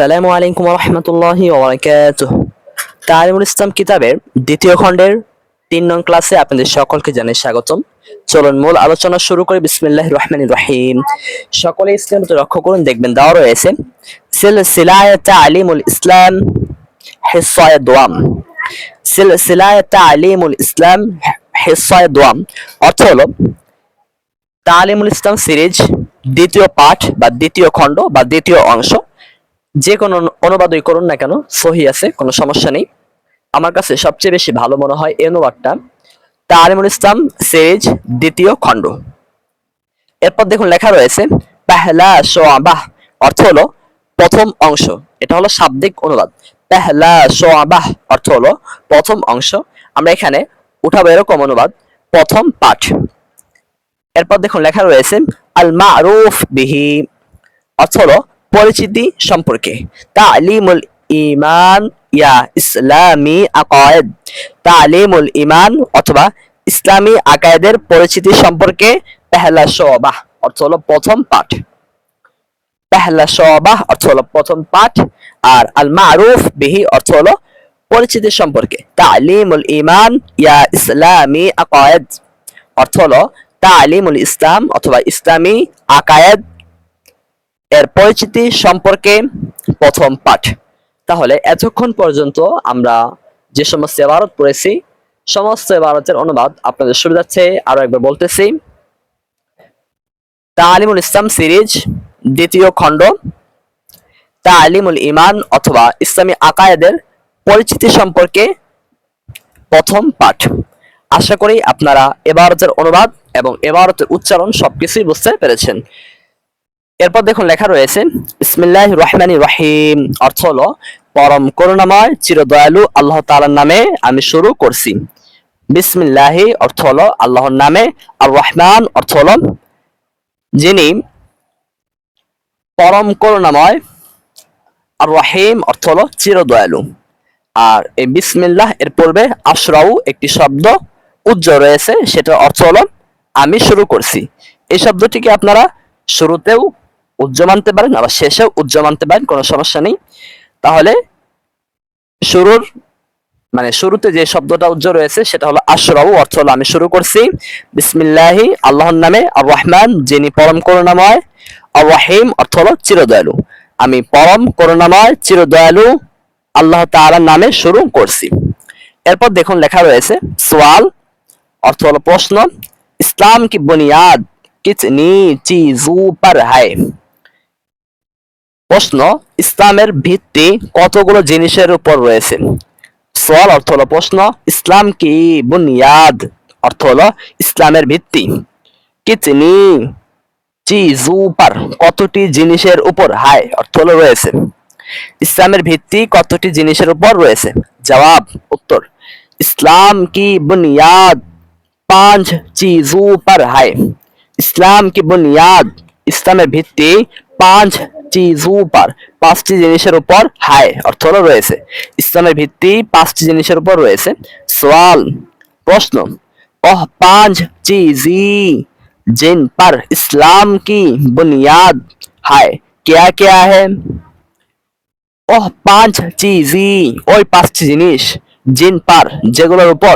আসসালামু আলাইকুম রহমতুল্লাহি ওবরাকাতুহ তালিমুল ইসলাম কিতাবের দ্বিতীয় খণ্ডের তিন নং ক্লাসে আপনাদের সকলকে জানাই স্বাগতম। চলুন মূল আলোচনা শুরু করে। বিসমিল্লাহ রহমান রহিম। সকলে ইসলাম লক্ষ্য করুন, দেখবেন দেওয়া রয়েছে, সিলসিলায় তালিমুল ইসলাম দোয়াম। সিলসিলায় ইসলাম দোয়াম। অর্থ হলো, তালিমুল ইসলাম সিরিজ দ্বিতীয় পাঠ বা দ্বিতীয় খণ্ড বা দ্বিতীয় অংশ যে কোনো অনু- অনুবাদই করুন না কেন, সহি আছে, কোনো সমস্যা নেই। আমার কাছে সবচেয়ে বেশি ভালো মনে হয় এই অনুবাদটা তালিমুল ইসলাম সিরিজ দ্বিতীয় খণ্ড। এরপর দেখুন লেখা রয়েছে, পেহলা সোয়াবাহ, অর্থ হলো প্রথম অংশ। এটা হলো শাব্দিক অনুবাদ। পেহলা সোয়াবাহ, অর্থ হলো প্রথম অংশ। আমরা এখানে উঠাবো এরকম অনুবাদ, প্রথম পাঠ। এরপর দেখুন লেখা রয়েছে আল মারুফ বিহি, অর্থ হলো পরিচিতি সম্পর্কে। তালিমুল ইমান ইয়া ইসলামী আকায়েদ। তালিমুল ইমান অথবা ইসলামী আকায়েদের পরিচিতি সম্পর্কে পেহলা শোবাহ অর্থ হলো প্রথম পাঠ। পেহলা শোবাহ অর্থ হলো প্রথম পাঠ আর আল মারুফ বিহি অর্থ হলো পরিচিতি সম্পর্কে। তালিমুল ইমান ইয়া ইসলামী আকায়েদ অর্থ হলো তালিমুল ইসলাম অথবা ইসলামী আকায়েদ এর পরিচিতি সম্পর্কে প্রথম পাঠ। তাহলে এতক্ষণ পর্যন্ত আমরা যে সমস্ত এবারত পড়েছি, সমস্ত এবারতের অনুবাদ আপনাদের সুবিধার্থে আরও একবার বলতেছি। তালিমুল ইসলাম সিরিজ, দ্বিতীয় খণ্ড। তালিমুল ইমান অথবা ইসলামী আকায়েদের পরিচিতি সম্পর্কে প্রথম পাঠ। আশা করি আপনারা এবারতের অনুবাদ এবং এবারতের উচ্চারণ সবকিছুই বুঝতে পেরেছেন। এরপর দেখুন লেখা রয়েছে ইসমিল্লাহ রহমানি রহিম অর্থ হলো, পরম করুণাময়, চিরদয়ালু, আল্লাহ তাআলার নামে আমি শুরু করছি। বিসমিল্লাহি অর্থ হলো আল্লাহর নামে, আর রহমান অর্থ হলো যিনি পরম করুণাময়, আর রহিম অর্থ হলো চিরদয়ালু। আর এই বিসমিল্লাহ এর পূর্বে আশরাউ একটি শব্দ উজ্জ্বল রয়েছে, সেটার অর্থ হলো, আমি শুরু করছি এই শব্দটিকে আপনারা শুরুতেও উজ্জ্ব মানতে পারেন আবার শেষেও উজ্জ্ব মানতে পারেন, কোনো সমস্যা নেই। তাহলে শুরুর মানে শুরুতে যে শব্দটা উজ্জ্বল রয়েছে সেটা হলো আশরাউ অর্থ হলো আমি শুরু করছি। বিসমিল্লাহি, আল্লাহর নামে আর রহমান যিনি পরম করুণাময়। আর রহিম অর্থ হলো চিরদয়ালু। আমি পরম করুণাময়, চিরদয়ালু আল্লাহ তাআলার নামে শুরু করছি। এরপর দেখুন লেখা রয়েছে, সোয়াল অর্থ হলো প্রশ্ন, ইসলাম কি বুনিয়াদ কিতনি চিজু পর হায়। প্রশ্ন, ইসলামের ভিত্তি কতগুলো জিনিসের উপর রয়েছে? সোয়াল অর্থ হলো প্রশ্ন, ইসলাম কি বুনিয়াদ? অর্থ হলো ইসলামের ভিত্তি। কিচনি চিজ উপর কতটি জিনিসের উপর? হায়, অর্থ হলো রয়েছে। ইসলামের ভিত্তি কতটি জিনিসের উপর রয়েছে? জবাব, উত্তর, ইসলাম কি বুনিয়াদ? পাঁচ চিজু পর হায়। ইসলাম কি বুনিয়াদ? ইসলামের ভিত্তি পাঁচ চিজু पर পাঁচটি জিনিসের উপর হায় অর্থ হলো রয়েছে ইসলামের ভিত্তি পাঁচটি জিনিসের উপর রয়েছে সওয়াল প্রশ্ন ওহ পাঁচ চিজি जिन पर इस्लाम की बुनियाद है क्या क्या है ওহ পাঁচ চিজি ওই পাঁচটি জিনিস জিন পার যেগুলোর উপর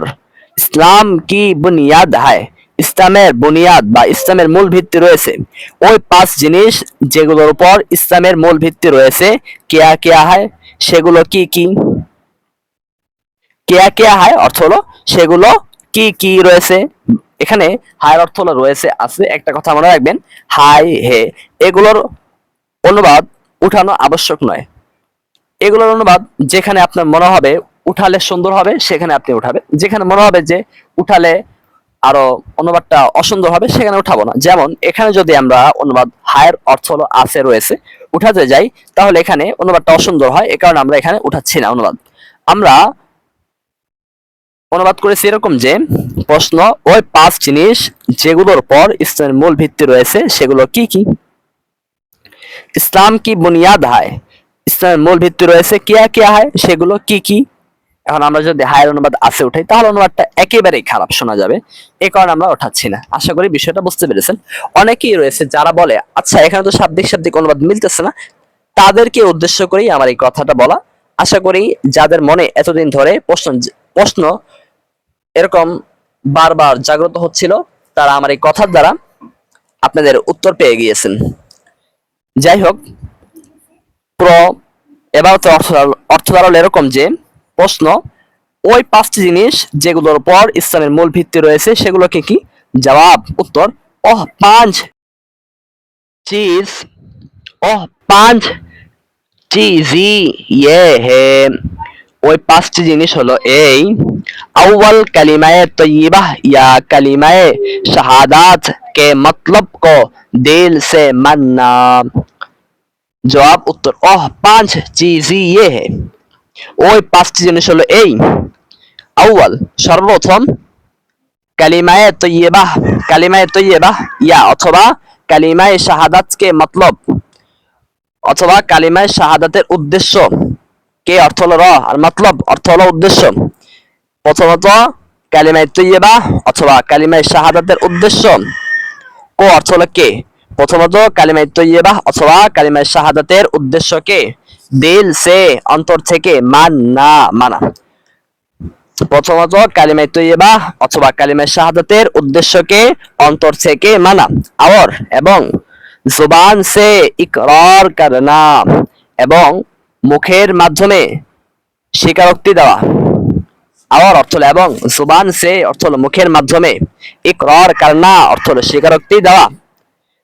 ইসলাম কি বুনিয়াদ হায় ইসলামের বুনিয়াদ বা ইসলামের মূল ভিত্তি রয়েছে। ওই পাঁচ জিনিস যেগুলোর উপর ইসলামের মূল ভিত্তি রয়েছে, কেয়া কেয়া হয়, সেগুলো কি কি? কেয়া কেয়া হয় অর্থ হলো সেগুলো কি কি রয়েছে? এখানে হায়ের অর্থ হলো রয়েছে আছে, একটা কথা মনে রাখবেন, হাই, হে, এগুলোর অনুবাদ উঠানো আবশ্যক নয়। এগুলোর অনুবাদ যেখানে আপনার মনে হবে উঠালে সুন্দর হবে, সেখানে আপনি উঠাবেন। যেখানে মনে হবে যে উঠালে আরও অনুবাদটা অসুন্দর হবে, সেখানে উঠাবো না। যেমন, এখানে যদি আমরা অনুবাদ হায়ের অর্থ হলো আছে, রয়েছে, উঠাতে যাই, তাহলে এখানে অনুবাদটা অসুন্দর হয়, এ কারণে আমরা এখানে উঠাচ্ছি না অনুবাদ। আমরা অনুবাদ করেছি এরকম যে, প্রশ্ন, ওই পাঁচ জিনিস যেগুলোর পর ইসলামের মূল ভিত্তি রয়েছে, সেগুলো কি কি? ইসলাম কি বুনিয়াদ হয়? ইসলামের মূল ভিত্তি রয়েছে, কিয়া কিয়া হয়? সেগুলো কি কি? এখন আমরা যদি হায়ের অনুবাদ আছে উঠাই, তাহলে অনুবাদটা একেবারেই খারাপ শোনা যাবে। এই কারণে আমরা ওঠাচ্ছি না। আশা করি বিষয়টা বুঝতে পেরেছেন। অনেকেই রয়েছে যারা বলে আচ্ছা এখানে তো শাব্দিক শাব্দিক অনুবাদ মিলতেছে না। তাদেরকে উদ্দেশ্য করেই আমার এই কথাটা বলা। আশা করি যাদের মনে এতদিন ধরে প্রশ্ন প্রশ্ন এরকম বারবার জাগ্রত হচ্ছিল, তারা আমার এই কথার দ্বারা আপনাদের উত্তর পেয়ে গিয়েছেন। যাই হোক প্র এবার অর্থ অর্থ দাঁড়াল এরকম যে প্রশ্ন, ওই পাঁচটি জিনিস যেগুলোর পর ইসলামের মূল ভিত্তি রয়েছে, সেগুলোকে কি? জবাব, উত্তর, ওহ পাঁচ চিজ, ওহ পাঁচ চিজি ইয়ে হে। ওই পাঁচটি জিনিস হলো এই, আউয়াল কালিমায় তৈবাহ ইয়া কালিমায় শাহাদাত, কে মতলব কো, দিল সে মাননা। জবাব, উত্তর অহ পাঁচ চিজি ইয়ে হে। ওই পাঁচটি জিনিস হলো এই। আউয়াল, সর্বপ্রথম কালিমায়ে তৈয়বা কালিমায়ে তৈয়বা, ইয়া, অথবা কালিমায়ে শাহাদাতকে মতলব, অথবা কালিমায়ে শাহাদাতের উদ্দেশ্য। কে অর্থ হলো র? আর মতলব অর্থ হলো উদ্দেশ্য। প্রথমত কালিমায়ে তৈয়বা অথবা কালিমায়ে শাহাদাতের উদ্দেশ্য। কো অর্থ হলো কে? প্রথমত কালিমায়ে তৈয়বা অথবা কালিমায়ে শাহাদাতের উদ্দেশ্য কে? দিল সে অন্তর থেকে মান না মানা। প্রথমত কালিমায়ে তৈয়বা অথবা কালিমায়ে শাহাদাতের উদ্দেশ্যকে অন্তর থেকে মানা। আর এবং জুবান সে ইকরার করনা এবং মুখের মাধ্যমে স্বীকারোক্তি দেওয়া। আওয়ার অর্থ এবং, জুবান সে অর্থ হলো মুখের মাধ্যমে, ইকরার করনা অর্থ হলো স্বীকারোক্তি দেওয়া।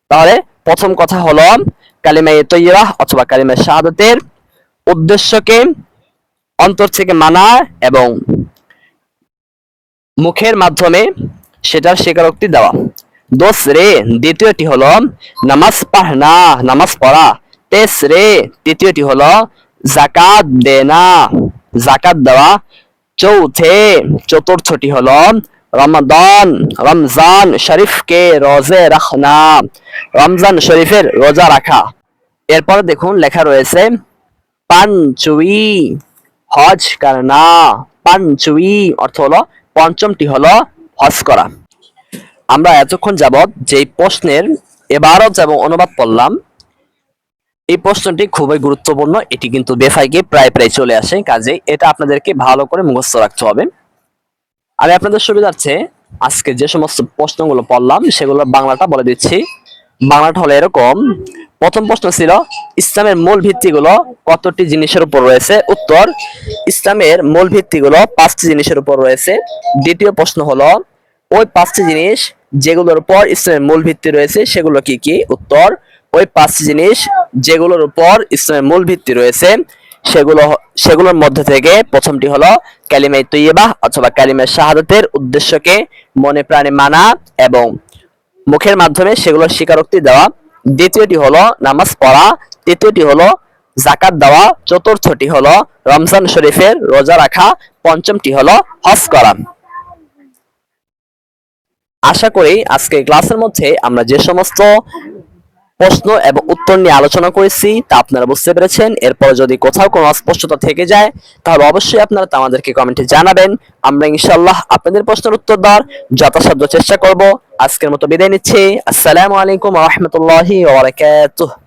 তাহলে প্রথম কথা হলো কালিমায়ে তৈয়বা অথবা কালিমায়ে শাহাদাতের উদ্দেশ্যকে অন্তর থেকে মানা এবং মুখের মাধ্যমে সেটার স্বীকারোক্তি দেওয়া। দোষ রে দ্বিতীয়টি হলো নামাজ পড়না, নামাজ পড়া। তেস রে তৃতীয়টি হলো জাকাত দেনা জাকাত দেওয়া। চৌথে, চতুর্থটি হলো রমাদান, রমজান শরীফকে রোজে রাখনা। রমজান শরীফের রোজা রাখা। এরপরে দেখুন লেখা রয়েছে, পাঞ্চুই হজ করনা। পাঞ্চুই অর্থ হলো পঞ্চমটি হলো হজ করা। আমরা এতক্ষণ যাবৎ যেই প্রশ্নের এবারত এবং অনুবাদ পড়লাম এই প্রশ্নটি খুবই গুরুত্বপূর্ণ। এটি কিন্তু বেফাইকে প্রায় প্রায় চলে আসে কাজে এটা আপনাদেরকে ভালো করে মুখস্থ রাখতে হবে। আমি আপনাদের সুবিধার্থে আজকে যে সমস্ত প্রশ্নগুলো পড়লাম, সেগুলো বাংলাটা বলে দিচ্ছি। বাংলাটা হলো এরকম, প্রথম প্রশ্ন ছিল, ইসলামের মূল ভিত্তিগুলো কতটি জিনিসের উপর রয়েছে? উত্তর, ইসলামের মূল ভিত্তিগুলো পাঁচটি জিনিসের উপর রয়েছে। দ্বিতীয় প্রশ্ন হলো, ওই পাঁচটি জিনিস যেগুলোর উপর ইসলামের মূল ভিত্তি রয়েছে, সেগুলো কি কি? উত্তর, ওই পাঁচটি জিনিস যেগুলোর উপর ইসলামের মূল ভিত্তি রয়েছে সেগুলো সেগুলোর মধ্যে থেকে প্রথমটি হলো কালিমাই তৈয়বা অথবা কালিমায় শাহাদাতের উদ্দেশ্যকে মনে প্রাণে মানা এবং মুখের মাধ্যমে সেগুলোর স্বীকারোক্তি দেওয়া। দ্বিতীয়টি হলো নামাজ পড়া। তৃতীয়টি হলো জাকাত দেওয়া। চতুর্থটি হলো রমজান শরীফের রোজা রাখা। পঞ্চমটি হলো হজ করা। আশা করি আজকে ক্লাসের মধ্যে আমরা যে সমস্ত প্রশ্ন এবং উত্তর নিয়ে আলোচনা করেছি, তা আপনারা বুঝতে পেরেছেন। এরপর যদি কোথাও কোনো অস্পষ্টতা থেকে যায়, তাহলে অবশ্যই আপনারা তা আমাদেরকে কমেন্টে জানাবেন। আমরা ইনশাল্লাহ আপনাদের প্রশ্নের উত্তর দেওয়ার যথাসাধ্য চেষ্টা করব। আজকের মতো বিদায় নিচ্ছি। আসসালামু আলাইকুম রহমতুল্লাহি ওয়া বারাকাতুহু।